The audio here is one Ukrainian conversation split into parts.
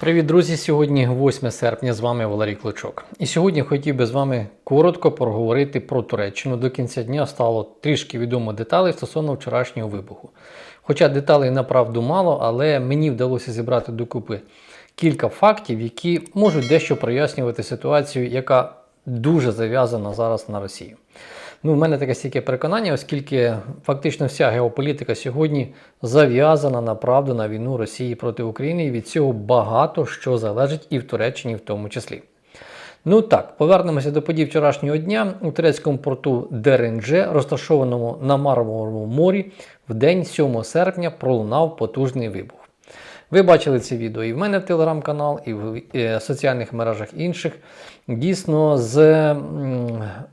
Привіт, друзі! Сьогодні 8 серпня. З вами Валерій Клочок. І сьогодні хотів би з вами коротко проговорити про Туреччину. До кінця дня стало трішки відомо деталей стосовно вчорашнього вибуху. Хоча деталей направду мало, але мені вдалося зібрати докупи кілька фактів, які можуть дещо прояснювати ситуацію, яка дуже зав'язана зараз на Росію. Ну, в мене таке стільки переконання, оскільки фактично вся геополітика сьогодні зав'язана на правду на війну Росії проти України, і від цього багато що залежить і в Туреччині, в тому числі. Ну так, повернемося до подій вчорашнього дня. У турецькому порту Дерендже, розташованому на Мармуровому морі, в день 7 серпня пролунав потужний вибух. Ви бачили це відео і в мене в телеграм-канал, і в е, соціальних мережах інших. Дійсно, з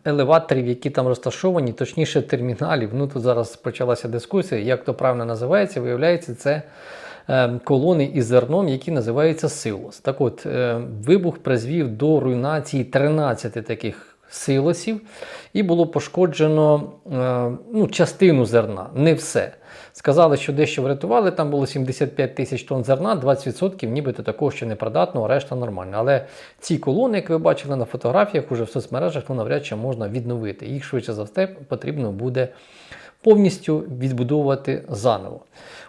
елеваторів, які там розташовані, точніше терміналів. Ну тут зараз почалася дискусія, як то правильно називається. Виявляється, це е, колони із зерном, які називаються силос. Так от, е, вибух призвів до руйнації 13 таких силосів, і було пошкоджено е, ну, частину зерна, не все. Сказали, що дещо врятували, там було 75 тисяч тонн зерна, 20% нібито такого ще непридатного, решта нормально. Але ці колони, як ви бачили на фотографіях, уже в соцмережах, ну навряд чи можна відновити. Їх швидше за все потрібно буде повністю відбудовувати заново.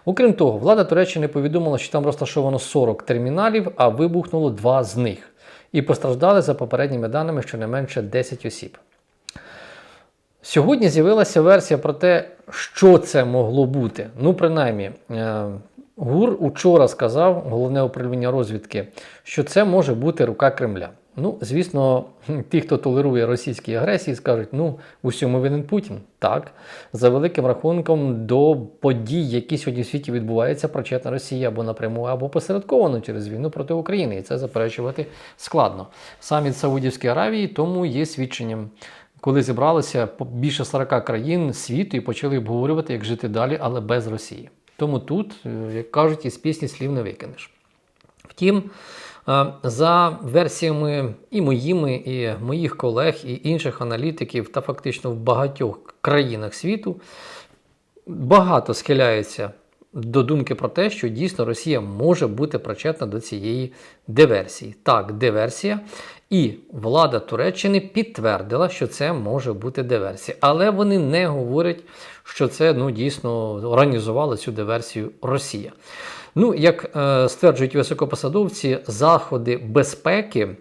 Окрім того, влада Туреччини повідомила, що там розташовано 40 терміналів, а вибухнуло два з них. І постраждали за попередніми даними щонайменше 10 осіб. Сьогодні з'явилася версія про те, що це могло бути. Ну, принаймні, е, ГУР учора сказав, головне управління розвідки, що це може бути рука Кремля. Ну, звісно, ті, хто толерує російській агресії, скажуть, ну, усьому винен Путін. Так, за великим рахунком до подій, які сьогодні в світі відбуваються, причетна Росія або напряму, або посередковано через війну проти України. І це заперечувати складно. Саміт Саудівської Аравії тому є свідченням коли зібралося більше 40 країн світу і почали обговорювати, як жити далі, але без Росії. Тому тут, е, як кажуть, із пісні слів не викинеш. Втім, за версіями і моїми, і моїх колег, і інших аналітиків, та фактично в багатьох країнах світу багато схиляються до думки про те, що дійсно Росія може бути причетна до цієї диверсії. Так, диверсія. І влада Туреччини підтвердила, що це може бути диверсія. Але вони не говорять, що це ну, дійсно організувала цю диверсію Росія. Ну, як е, стверджують високопосадовці, заходи безпеки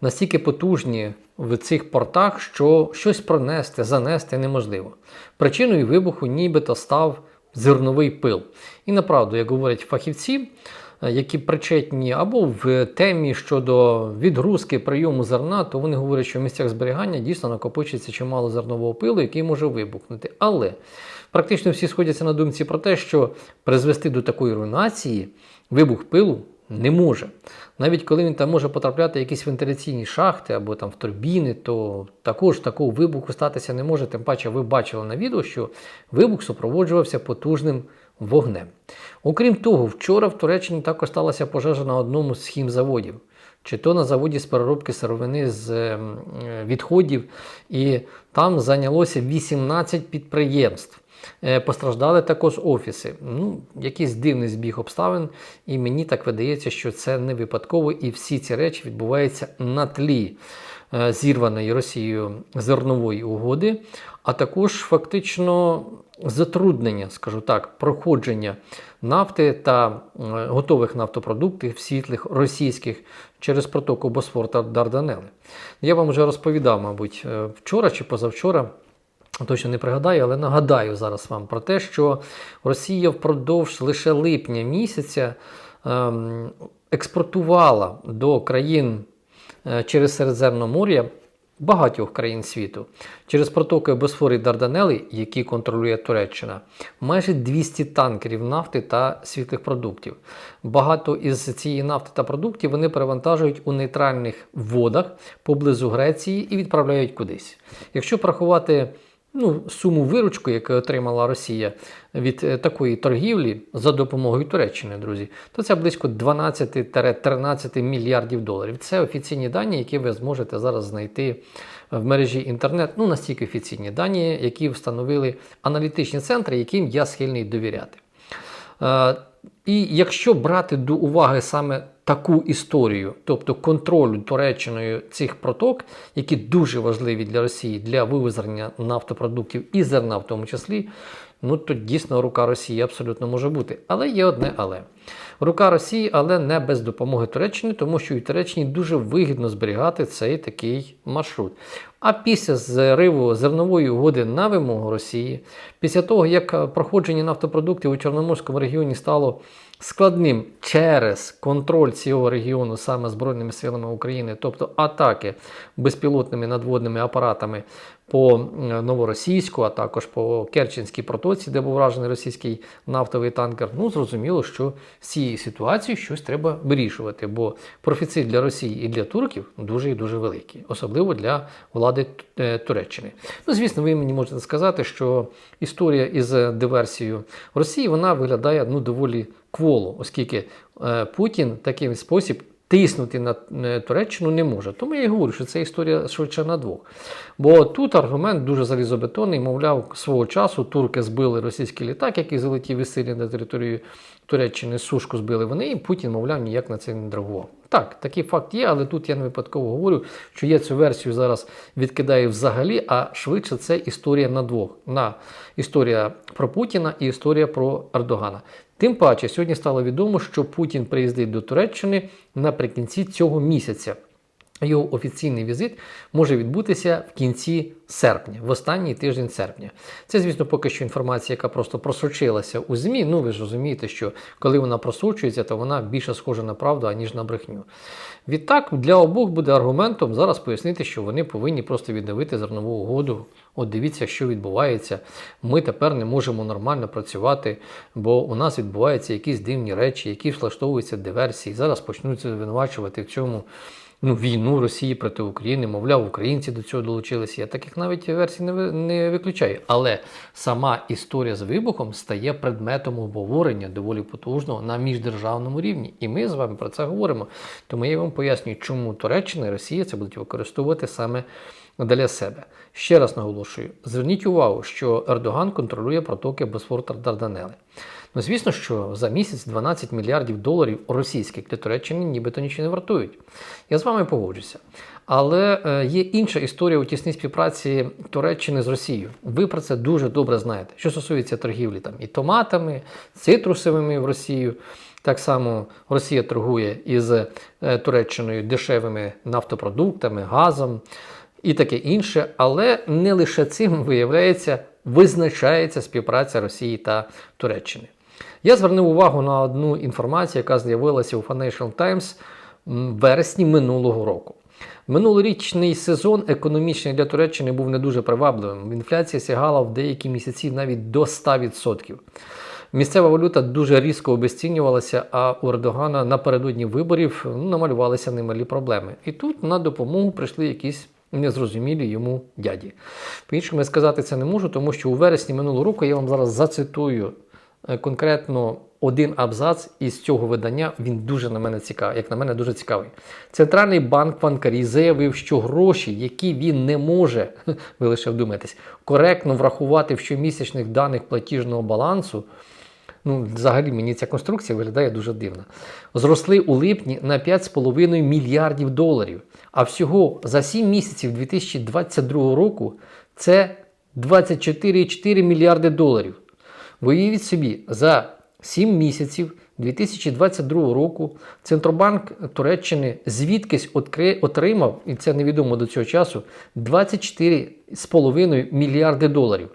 настільки потужні в цих портах, що щось пронести, занести неможливо. Причиною вибуху нібито став зерновий пил. І направду, як говорять фахівці, які причетні або в темі щодо відгрузки прийому зерна, то вони говорять, що в місцях зберігання дійсно накопичується чимало зернового пилу, який може вибухнути. Але практично всі сходяться на думці про те, що призвести до такої руйнації вибух пилу не може. Навіть коли він там може потрапляти в якісь вентиляційні шахти або там в турбіни, то також такого вибуху статися не може. Тим паче, ви бачили на відео, що вибух супроводжувався потужним вогнем. Окрім того, вчора в Туреччині також сталася пожежа на одному з хімзаводів. Чи то на заводі з переробки сировини з ем, відходів, і там зайнялося 18 підприємств. Е, Постраждали також офіси. Ну, Якийсь дивний збіг обставин, і мені так видається, що це не випадково, і всі ці речі відбуваються на тлі е, зірваної Росією зернової угоди, а також фактично затруднення, скажу так, проходження нафти та е, готових нафтопродуктів світлих російських через протоку Босфор та Дарданели. Я вам вже розповідав, мабуть, вчора чи позавчора. Точно не пригадаю, але нагадаю зараз вам про те, що Росія впродовж лише липня місяця ем, експортувала до країн е, через Середземномор'я багатьох країн світу через протоки Босфор і Дарданели, які контролює Туреччина, майже 200 танкерів нафти та світлих продуктів. Багато із цієї нафти та продуктів вони перевантажують у нейтральних водах поблизу Греції і відправляють кудись. Якщо порахувати ну, суму виручку, яку отримала Росія від е, такої торгівлі за допомогою Туреччини, друзі, то це близько 12-13 мільярдів доларів. Це офіційні дані, які ви зможете зараз знайти в мережі інтернет. Ну, настільки офіційні дані, які встановили аналітичні центри, яким я схильний довіряти. Е, і якщо брати до уваги саме таку історію, тобто контролю Туреччиною цих проток, які дуже важливі для Росії для вивезення нафтопродуктів і зерна, в тому числі, ну то дійсно рука Росії абсолютно може бути. Але є одне але. Рука Росії, але не без допомоги Туреччини, тому що і Туреччині дуже вигідно зберігати цей такий маршрут. А після зриву зернової угоди на вимогу Росії, після того, як проходження нафтопродуктів у Чорноморському регіоні стало складним через контроль цього регіону саме Збройними силами України, тобто атаки безпілотними надводними апаратами по новоросійську, а також по Керченській протоці, де був вражений російський нафтовий танкер. Ну зрозуміло, що з цієї ситуації щось треба вирішувати, бо профіцит для Росії і для турків дуже і дуже великий, особливо для влади е, Туреччини. Ну, звісно, ви мені можете сказати, що історія із диверсією Росії вона виглядає ну доволі кволо, оскільки е, Путін таким спосіб. Тиснути на Туреччину не може. Тому я і говорю, що це історія швидше на двох. Бо тут аргумент дуже залізобетонний, мовляв, свого часу турки збили російський літак, який залетів із Сирії на територію Туреччини, сушку збили вони, і Путін, мовляв, ніяк на це не реагував. Так, такий факт є, але тут я не випадково говорю, що я цю версію зараз відкидаю взагалі, а швидше це історія на двох. На історія про Путіна і історія про Ердогана. Тим паче, сьогодні стало відомо, що Путін приїздить до Туреччини наприкінці цього місяця. Його офіційний візит може відбутися в кінці серпня, в останній тиждень серпня. Це, звісно, поки що інформація, яка просто просочилася у ЗМІ. Ну, ви ж розумієте, що коли вона просочується, то вона більше схожа на правду, аніж на брехню. Відтак, для обох буде аргументом зараз пояснити, що вони повинні просто відновити зернову угоду. От дивіться, що відбувається. Ми тепер не можемо нормально працювати, бо у нас відбуваються якісь дивні речі, які влаштовуються диверсії. Зараз почнуть звинувачувати в цьому ну, війну Росії проти України, мовляв, українці до цього долучилися. Я таких навіть версій не, не виключаю. Але сама історія з вибухом стає предметом обговорення доволі потужного на міждержавному рівні. І ми з вами про це говоримо. Тому я вам пояснюю, чому Туреччина і Росія це будуть використовувати саме для себе. Ще раз наголошую: зверніть увагу, що Ердоган контролює протоки Босфор та Дарданели. Ну, звісно, що за місяць 12 мільярдів доларів російських для Туреччини нібито нічого не вартують. Я з вами погоджуся. Але е, є інша історія у тісній співпраці Туреччини з Росією. Ви про це дуже добре знаєте. Що стосується торгівлі там і томатами, цитрусовими в Росію. Так само Росія торгує із е, Туреччиною дешевими нафтопродуктами, газом і таке інше. Але не лише цим виявляється, визначається співпраця Росії та Туреччини. Я звернув увагу на одну інформацію, яка з'явилася у Financial Times в вересні минулого року. Минулорічний сезон економічний для Туреччини був не дуже привабливим. Інфляція сягала в деякі місяці навіть до 100%. Місцева валюта дуже різко обесцінювалася, а у Ердогана напередодні виборів намалювалися немалі проблеми. І тут на допомогу прийшли якісь незрозумілі йому дяді. По-іншому я сказати це не можу, тому що у вересні минулого року я вам зараз зацитую конкретно один абзац із цього видання. Він дуже на мене цікавий, як на мене, дуже цікавий. Центральний банк Ванкарі заявив, що гроші, які він не може, ви лише вдумайтесь, коректно врахувати в щомісячних даних платіжного балансу. Ну, взагалі мені ця конструкція виглядає дуже дивно. Зросли у липні на 5,5 мільярдів доларів. А всього за 7 місяців 2022 року це 24,4 мільярди доларів. Виявіть собі, за 7 місяців 2022 року Центробанк Туреччини звідкись отримав, і це невідомо до цього часу, 24,5 мільярди доларів.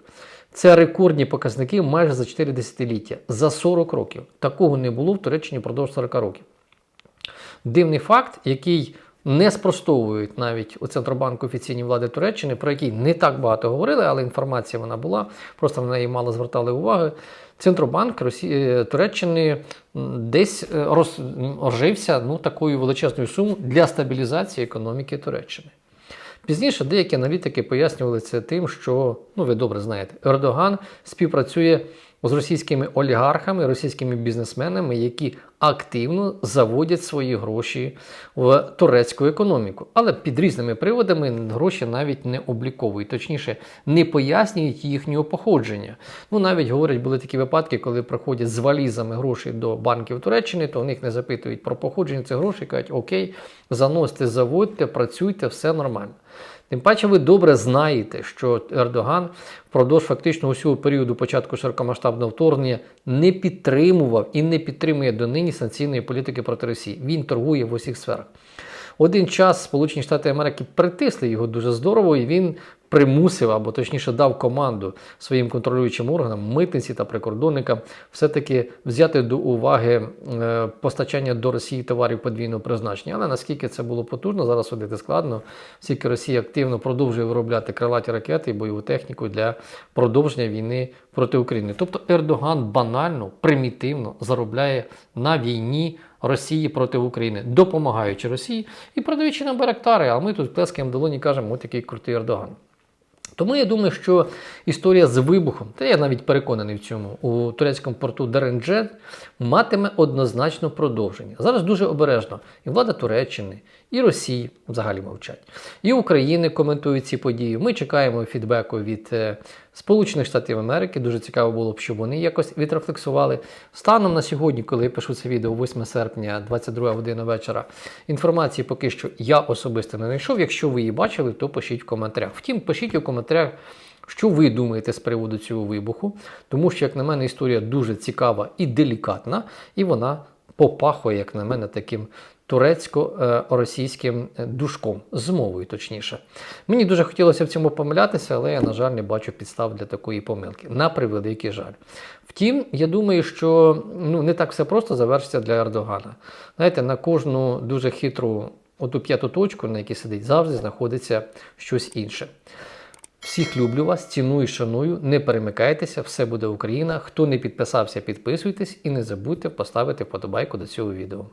Це рекордні показники майже за 4 десятиліття, за 40 років. Такого не було в Туреччині впродовж 40 років. Дивний факт, який не спростовують навіть у Центробанку офіційні влади Туреччини, про який не так багато говорили, але інформація вона була, просто на неї мало звертали уваги. Центробанк Росії, Туреччини десь е, роз, розжився ну, такою величезною сумою для стабілізації економіки Туреччини. Пізніше деякі аналітики пояснювали це тим, що, ну ви добре знаєте, Ердоган співпрацює з російськими олігархами, російськими бізнесменами, які активно заводять свої гроші в турецьку економіку, але під різними приводами гроші навіть не обліковують, точніше, не пояснюють їхнього походження. Ну навіть говорять, були такі випадки, коли приходять з валізами гроші до банків Туреччини, то в них не запитують про походження цих грошей, кажуть, окей, заносьте, заводьте, працюйте, все нормально. Тим паче ви добре знаєте, що Ердоган впродовж фактично усього періоду початку широкомасштабного вторгнення не підтримував і не підтримує донині санкційної політики проти Росії. Він торгує в усіх сферах. Один час Сполучені Штати Америки притисли його дуже здорово, і він примусив або точніше дав команду своїм контролюючим органам, митниці та прикордонникам, все-таки взяти до уваги е, постачання до Росії товарів подвійного призначення. Але наскільки це було потужно, зараз судити складно, оскільки Росія активно продовжує виробляти крилаті ракети і бойову техніку для продовження війни проти України. Тобто Ердоган банально, примітивно заробляє на війні. Росії проти України, допомагаючи Росії і продаючи нам барактари, а ми тут плескаємо долоні кажемо, от який крутий Ердоган. Тому я думаю, що історія з вибухом, та я навіть переконаний в цьому, у турецькому порту Деренджет матиме однозначно продовження. Зараз дуже обережно і влада Туреччини, і Росії взагалі мовчать, і України коментують ці події. Ми чекаємо фідбеку від е, Сполучених Штатів Америки. Дуже цікаво було б, щоб вони якось відрефлексували. Станом на сьогодні, коли я пишу це відео, 8 серпня, 22 година вечора, інформації поки що я особисто не знайшов. Якщо ви її бачили, то пишіть в коментарях. Втім, пишіть у коментарях. Що ви думаєте з приводу цього вибуху? Тому що, як на мене, історія дуже цікава і делікатна, і вона попахує, як на мене, таким турецько-російським душком, з мовою точніше. Мені дуже хотілося в цьому помилятися, але я, на жаль, не бачу підстав для такої помилки. На превеликий жаль. Втім, я думаю, що ну, не так все просто завершиться для Ердогана. Знаєте, на кожну дуже хитру оту п'яту точку, на якій сидить, завжди знаходиться щось інше. Всіх люблю вас, ціную, шаную, не перемикайтеся, все буде Україна. Хто не підписався, підписуйтесь і не забудьте поставити вподобайку до цього відео.